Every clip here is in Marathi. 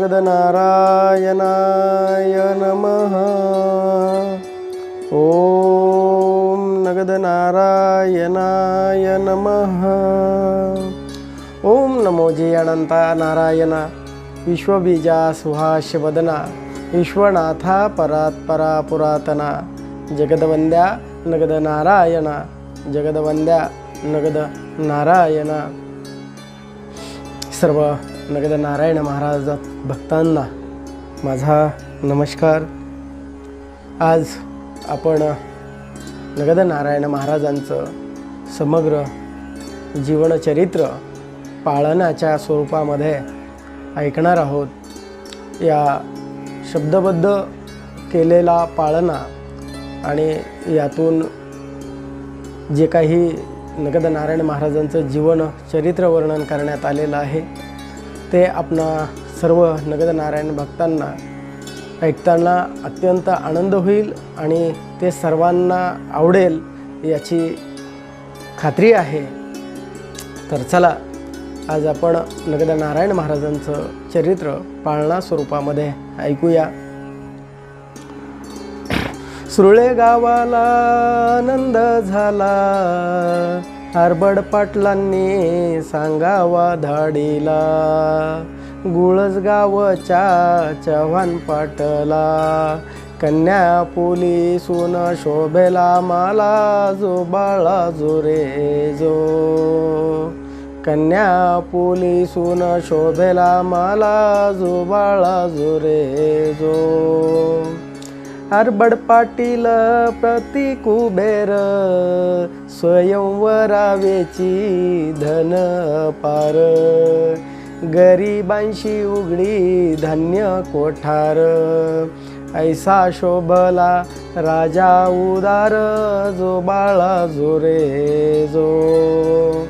नगदनारायणाय नमः। ॐ नगदनारायणाय नमः। ॐ नमो जे अनंता नारायण विश्वबीजा सुहास्य विश्वनाथा परात्परा पुरातना। जगदवंद्या नगदनारायण। जगदवंद्या नगद नारायण सर्व नगद नारायण महाराज भक्तांना माझा नमस्कार. आज आपण नगद नारायण महाराजांचं समग्र जीवनचरित्र पाळणाच्या स्वरूपामध्ये ऐकणार आहोत. या शब्दबद्ध केलेला पाळणा आणि यातून जे काही नगद नारायण महाराजांचं जीवन चरित्र वर्णन करण्यात आलेलं आहे ते आपणा सर्व नगद नारायण भक्तांना ऐकताना अत्यंत आनंद होईल आणि ते सर्वांना आवडेल याची खात्री आहे. तर चला आज आपण नगद नारायण महाराजांचं चरित्र पाळणा स्वरूपामध्ये ऐकूया. सुरळे गावाला आनंद झाला. हरबड पाटलांनी सांगावा धाडीला. गुळसगावच्या चव्हाण पाटला. कन्या पोलिसून शोभेला माला जो बाळा जो रे जो. कन्या पोलिसून शोभेला माला जो बाळा जो रे जो. हरबड पाटील प्रति कुबेर स्वयंवरावेची धन पार. गरिबांशी उघडी धान्य कोठार. ऐसा शोभला राजा उदार जो बाळा जो रे जो.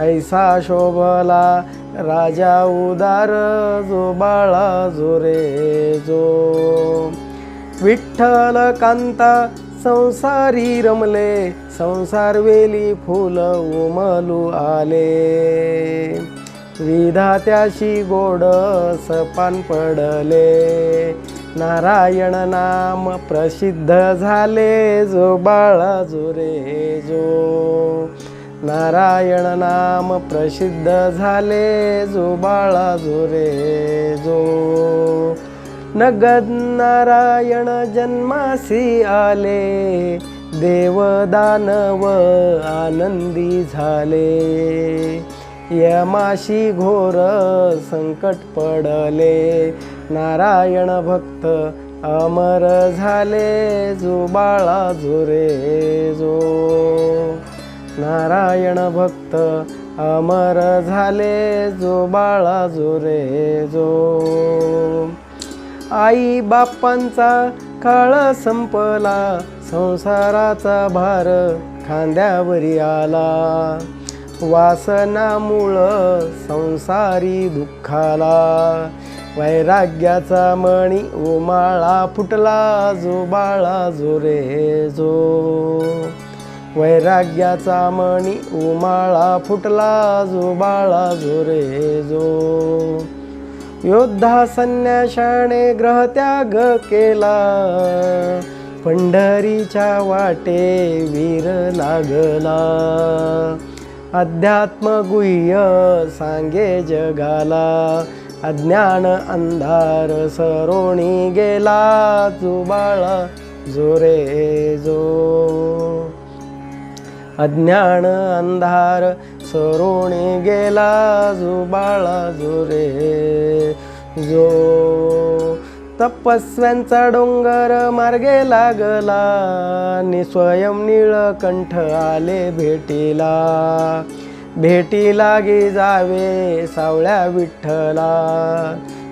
ऐसा शोभला राजा उदार जो बाळा जो रे जो. विठ्ठल कांता संसारी रमले संसार वेली फुल उमलू आले. विधात्याशी गोड सपान पडले नारायण नाम प्रसिद्ध झाले जो बाळा जो रे जो. नारायण नाम प्रसिद्ध झाले जो बाळा जो रे जो. नगद नारायण जन्मासी आले देव दानव आनंदी झाले. यमाशी घोर संकट पडले नारायण भक्त अमर झाले जो बाळा जो रे जो. नारायण भक्त अमर झाले जो बाळा जो रे जो. आई बापांचा काळ संपला संसाराचा भार खांद्यावरी आला. वासनामुळं संसारी दुःखाला वैराग्याचा मणी उमाळा फुटला जो बाळा जो रे जो. वैराग्याचा मणी उमाळा फुटला जो बाळा जो रे जो. योद्धा संन्याशाने ग्रहत्याग केला. पंढरीच्या वाटे वीर लागला. अध्यात्म गुह्य सांगे जगाला. अज्ञान अंधार सरोणी गेला. जुबाळा जोरे जो. अज्ञान अंधार सरोणी गेला जो बाळा जो रे. जो तपस्व्यांचा डोंगर मार्गे लागला नि स्वयं निळकंठ आले भेटीला. भेटी लागे जावे सावळ्या विठ्ठला.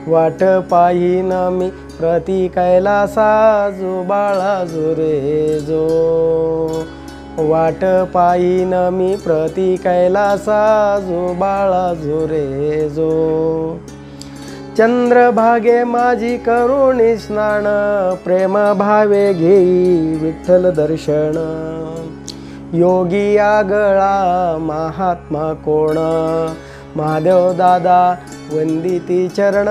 वाट पाहिन मी प्रती कैलासा जो बाळा जो रे. जो वाट पायीन मी प्रती कैलासा जो बाळा जो. रे जो चंद्रभागे माझी करुणी स्नान प्रेम भावे घेई विठ्ठल दर्शन. योगी आगळा महात्मा कोण? महादेव दादा वंदिती चरण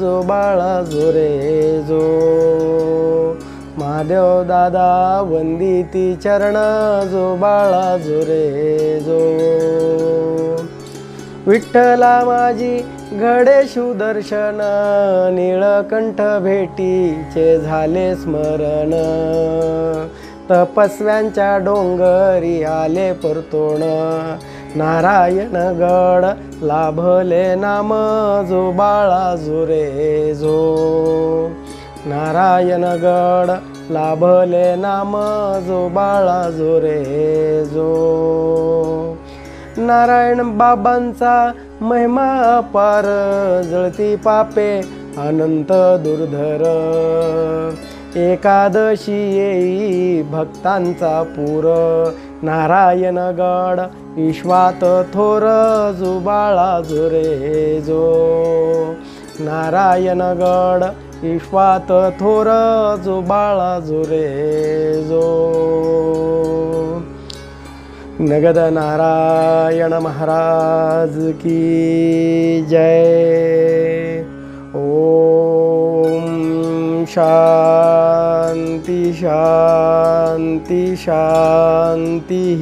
जो बाळा जो रे जो. महादेव दादा वंदिती चरण जो बाळा जो रे जो. विठ्ठला माझी घडे दर्शन निळकंठ भेटीचे झाले स्मरण. तपस्व्यांच्या डोंगरी आले परतोण नारायण गड लाभले नाम जो बाळा जो रे जो. नारायणगड लाभले नाम जो बाळा जो रे जो. नारायण बाबांचा महिमा अपार जळती पापे अनंत दुर्धर. एकादशी येई भक्तांचा पूर नारायणगड विश्वात थोर जो बाळा जो रे जो. नारायण गड विश्वात थोर जो बाळा जो रे जो. नगद नारायण महाराज की जय. ओम शांती शांती शांती